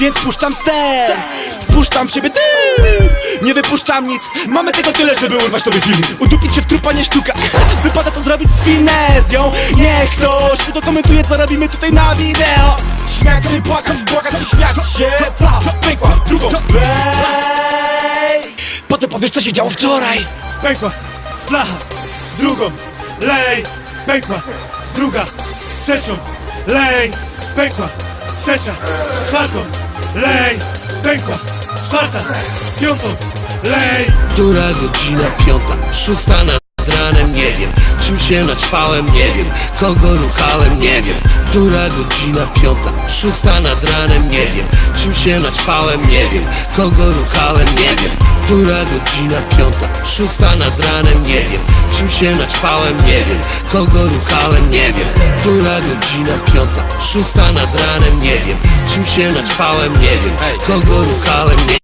więc puszczam ster Wpuszczam w siebie dym Nie wypuszczam nic Mamy tego tyle, żeby urwać tobie film. Udupić się w trupa nie sztuka. Wypada to zrobić z finezją. Niech ktoś udokumentuje co robimy tutaj na wideo. Śmiać się, płakać, błagać i śmiać się. Fla, pękła, drugą. Lej. Potem powiesz co się działo wczoraj. Pękła, flacha, drugą, lej, pękła, druga, trzecią, lej, pękła, trzecia, czwartą, lej, pękła, czwarta, piątą, lej. Która godzina piąta, szósta nad ranem, nie wiem Czym się naćpałem, nie wiem Kogo ruchałem, nie wiem Która godzina piąta, szósta nad ranem, nie wiem Czym się naćpałem, nie wiem Kogo ruchałem, nie wiem Która godzina piąta, szósta nad ranem, nie wiem Czym się naćpałem, nie wiem Kogo ruchałem, nie wiem Która godzina piąta, szósta nad ranem, nie wiem Czym się naćpałem, nie wiem Kogo ruchałem, nie